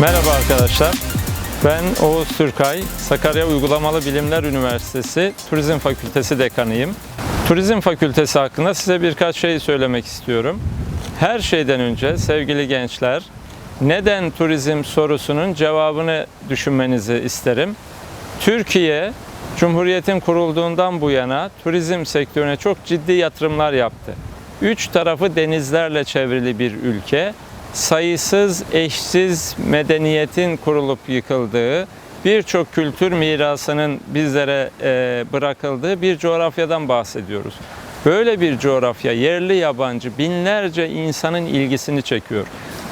Merhaba arkadaşlar. Ben Oğuz Türkay, Sakarya Uygulamalı Bilimler Üniversitesi Turizm Fakültesi dekanıyım. Turizm Fakültesi hakkında size birkaç şey söylemek istiyorum. Her şeyden önce sevgili gençler, neden turizm sorusunun cevabını düşünmenizi isterim. Türkiye, Cumhuriyet'in kurulduğundan bu yana turizm sektörüne çok ciddi yatırımlar yaptı. Üç tarafı denizlerle çevrili bir ülke sayısız eşsiz medeniyetin kurulup yıkıldığı, birçok kültür mirasının bizlere e, bırakıldığı bir coğrafyadan bahsediyoruz. Böyle bir coğrafya yerli yabancı binlerce insanın ilgisini çekiyor.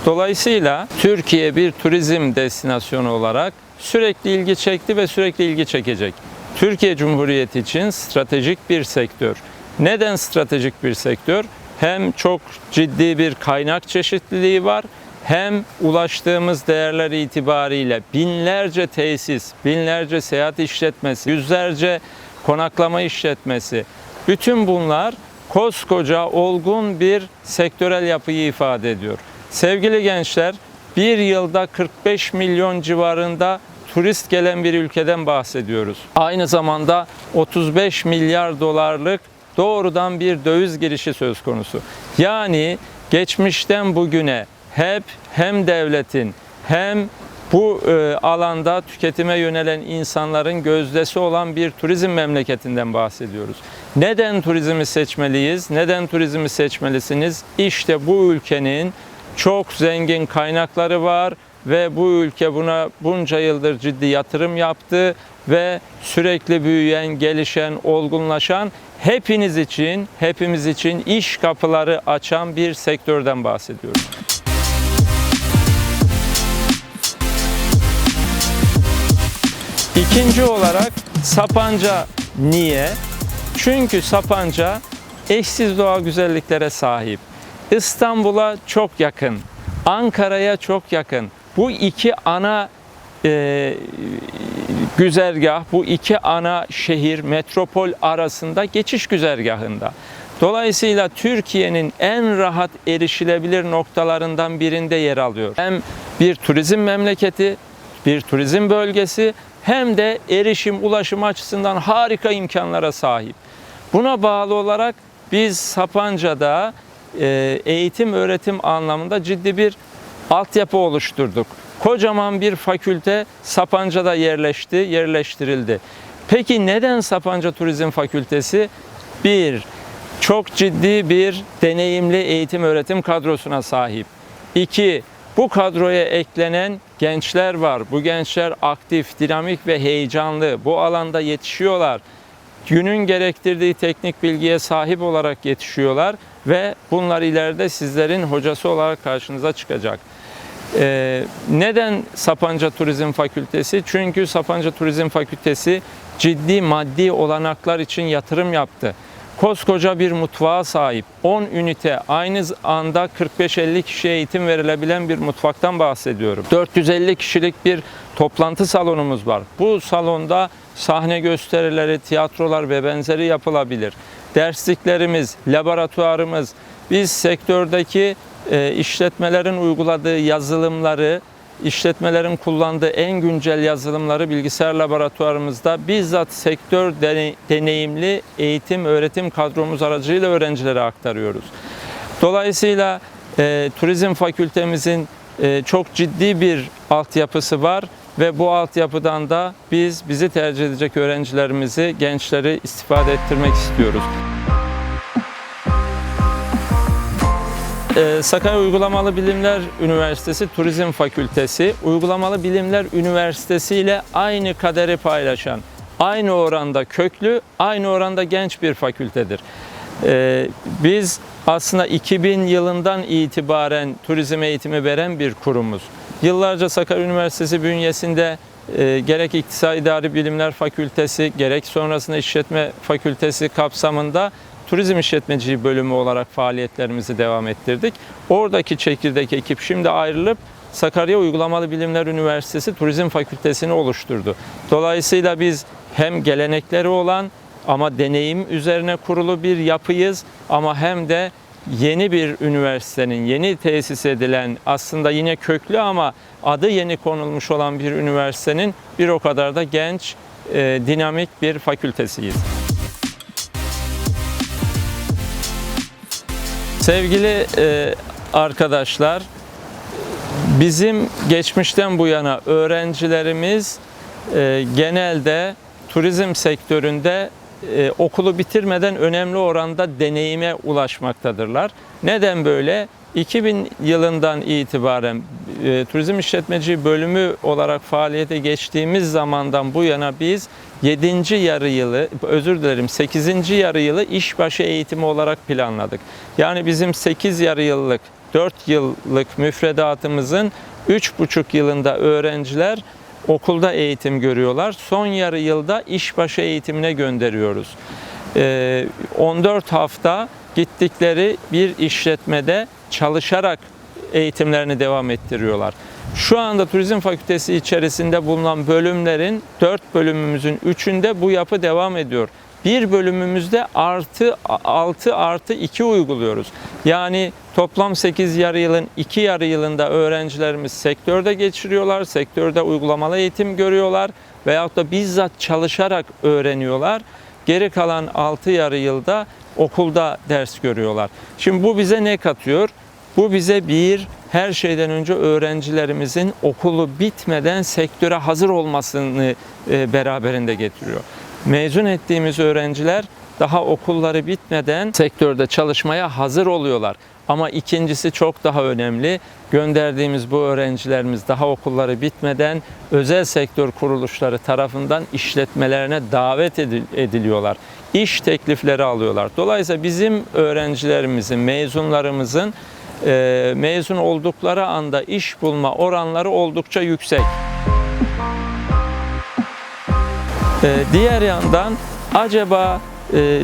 Dolayısıyla Türkiye bir turizm destinasyonu olarak sürekli ilgi çekti ve sürekli ilgi çekecek. Türkiye Cumhuriyeti için stratejik bir sektör. Neden stratejik bir sektör? Hem çok ciddi bir kaynak çeşitliliği var, hem ulaştığımız değerler itibariyle binlerce tesis, binlerce seyahat işletmesi, yüzlerce konaklama işletmesi, bütün bunlar koskoca olgun bir sektörel yapıyı ifade ediyor. Sevgili gençler, bir yılda 45 milyon civarında turist gelen bir ülkeden bahsediyoruz. Aynı zamanda 35 milyar dolarlık doğrudan bir döviz girişi söz konusu. Yani geçmişten bugüne hep hem devletin hem bu e, alanda tüketime yönelen insanların gözdesi olan bir turizm memleketinden bahsediyoruz. Neden turizmi seçmeliyiz? Neden turizmi seçmelisiniz? İşte bu ülkenin çok zengin kaynakları var ve bu ülke buna bunca yıldır ciddi yatırım yaptı ve sürekli büyüyen, gelişen, olgunlaşan hepiniz için, hepimiz için iş kapıları açan bir sektörden bahsediyoruz. İkinci olarak Sapanca niye? Çünkü Sapanca eşsiz doğal güzelliklere sahip. İstanbul'a çok yakın, Ankara'ya çok yakın. Bu iki ana e, güzergah, bu iki ana şehir, metropol arasında geçiş güzergahında. Dolayısıyla Türkiye'nin en rahat erişilebilir noktalarından birinde yer alıyor. Hem bir turizm memleketi, bir turizm bölgesi hem de erişim, ulaşım açısından harika imkanlara sahip. Buna bağlı olarak biz Sapanca'da e, eğitim öğretim anlamında ciddi bir altyapı oluşturduk. Kocaman bir fakülte Sapanca'da yerleşti, yerleştirildi. Peki neden Sapanca Turizm Fakültesi? Bir, çok ciddi bir deneyimli eğitim öğretim kadrosuna sahip. İki, bu kadroya eklenen gençler var. Bu gençler aktif, dinamik ve heyecanlı. Bu alanda yetişiyorlar. Günün gerektirdiği teknik bilgiye sahip olarak yetişiyorlar ve bunlar ileride sizlerin hocası olarak karşınıza çıkacak. Ee, neden Sapanca Turizm Fakültesi? Çünkü Sapanca Turizm Fakültesi ciddi maddi olanaklar için yatırım yaptı. Koskoca bir mutfağa sahip, 10 ünite, aynı anda 45-50 kişiye eğitim verilebilen bir mutfaktan bahsediyorum. 450 kişilik bir toplantı salonumuz var. Bu salonda sahne gösterileri, tiyatrolar ve benzeri yapılabilir. Dersliklerimiz, laboratuvarımız, biz sektördeki e, işletmelerin uyguladığı yazılımları, işletmelerin kullandığı en güncel yazılımları bilgisayar laboratuvarımızda bizzat sektör deneyimli eğitim öğretim kadromuz aracıyla öğrencilere aktarıyoruz. Dolayısıyla e, turizm fakültemizin e, çok ciddi bir altyapısı var ve bu altyapıdan da biz bizi tercih edecek öğrencilerimizi, gençleri istifade ettirmek istiyoruz. Ee, Sakarya Uygulamalı Bilimler Üniversitesi Turizm Fakültesi, Uygulamalı Bilimler Üniversitesi ile aynı kaderi paylaşan, aynı oranda köklü, aynı oranda genç bir fakültedir. Ee, biz aslında 2000 yılından itibaren turizm eğitimi veren bir kurumuz. Yıllarca Sakarya Üniversitesi bünyesinde e, gerek İktisadi İdari Bilimler Fakültesi, gerek sonrasında İşletme Fakültesi kapsamında turizm işletmeciliği bölümü olarak faaliyetlerimizi devam ettirdik. Oradaki çekirdek ekip şimdi ayrılıp Sakarya Uygulamalı Bilimler Üniversitesi Turizm Fakültesini oluşturdu. Dolayısıyla biz hem gelenekleri olan ama deneyim üzerine kurulu bir yapıyız ama hem de yeni bir üniversitenin, yeni tesis edilen aslında yine köklü ama adı yeni konulmuş olan bir üniversitenin bir o kadar da genç, e, dinamik bir fakültesiyiz. Sevgili e, arkadaşlar, bizim geçmişten bu yana öğrencilerimiz e, genelde turizm sektöründe e, okulu bitirmeden önemli oranda deneyime ulaşmaktadırlar. Neden böyle? 2000 yılından itibaren e, turizm işletmeci bölümü olarak faaliyete geçtiğimiz zamandan bu yana biz 7. yarı yılı, özür dilerim 8. yarı yılı işbaşı eğitimi olarak planladık. Yani bizim 8 yarı yıllık 4 yıllık müfredatımızın 3,5 yılında öğrenciler okulda eğitim görüyorlar. Son yarı yılda işbaşı eğitimine gönderiyoruz. Ee, 14 hafta gittikleri bir işletmede çalışarak eğitimlerini devam ettiriyorlar. Şu anda Turizm Fakültesi içerisinde bulunan bölümlerin 4 bölümümüzün 3'ünde bu yapı devam ediyor. Bir bölümümüzde artı 6 artı 2 uyguluyoruz. Yani toplam 8 yarı yılın 2 yarı yılında öğrencilerimiz sektörde geçiriyorlar. Sektörde uygulamalı eğitim görüyorlar veyahut da bizzat çalışarak öğreniyorlar. Geri kalan 6 yarı yılda okulda ders görüyorlar. Şimdi bu bize ne katıyor? Bu bize bir her şeyden önce öğrencilerimizin okulu bitmeden sektöre hazır olmasını e, beraberinde getiriyor. Mezun ettiğimiz öğrenciler daha okulları bitmeden sektörde çalışmaya hazır oluyorlar. Ama ikincisi çok daha önemli. Gönderdiğimiz bu öğrencilerimiz daha okulları bitmeden özel sektör kuruluşları tarafından işletmelerine davet ediliyorlar. İş teklifleri alıyorlar. Dolayısıyla bizim öğrencilerimizin, mezunlarımızın mezun oldukları anda iş bulma oranları oldukça yüksek. Diğer yandan acaba e,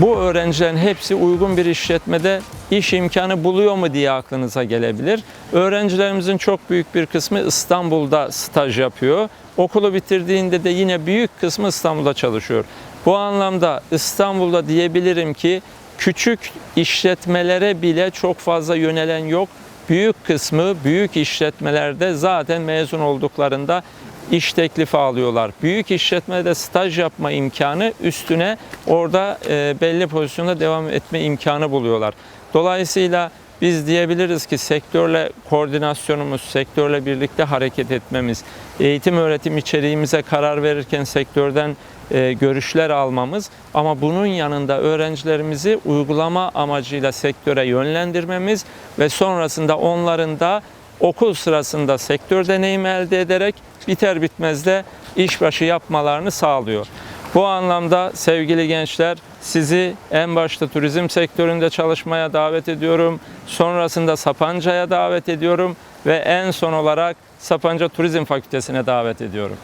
bu öğrencilerin hepsi uygun bir işletmede iş imkanı buluyor mu diye aklınıza gelebilir. Öğrencilerimizin çok büyük bir kısmı İstanbul'da staj yapıyor. Okulu bitirdiğinde de yine büyük kısmı İstanbul'da çalışıyor. Bu anlamda İstanbul'da diyebilirim ki küçük işletmelere bile çok fazla yönelen yok. Büyük kısmı büyük işletmelerde zaten mezun olduklarında iş teklifi alıyorlar. Büyük işletmede staj yapma imkanı üstüne orada e, belli pozisyonda devam etme imkanı buluyorlar. Dolayısıyla biz diyebiliriz ki sektörle koordinasyonumuz, sektörle birlikte hareket etmemiz, eğitim öğretim içeriğimize karar verirken sektörden e, görüşler almamız ama bunun yanında öğrencilerimizi uygulama amacıyla sektöre yönlendirmemiz ve sonrasında onların da okul sırasında sektör deneyimi elde ederek biter bitmez de işbaşı yapmalarını sağlıyor. Bu anlamda sevgili gençler sizi en başta turizm sektöründe çalışmaya davet ediyorum. Sonrasında Sapanca'ya davet ediyorum ve en son olarak Sapanca Turizm Fakültesine davet ediyorum.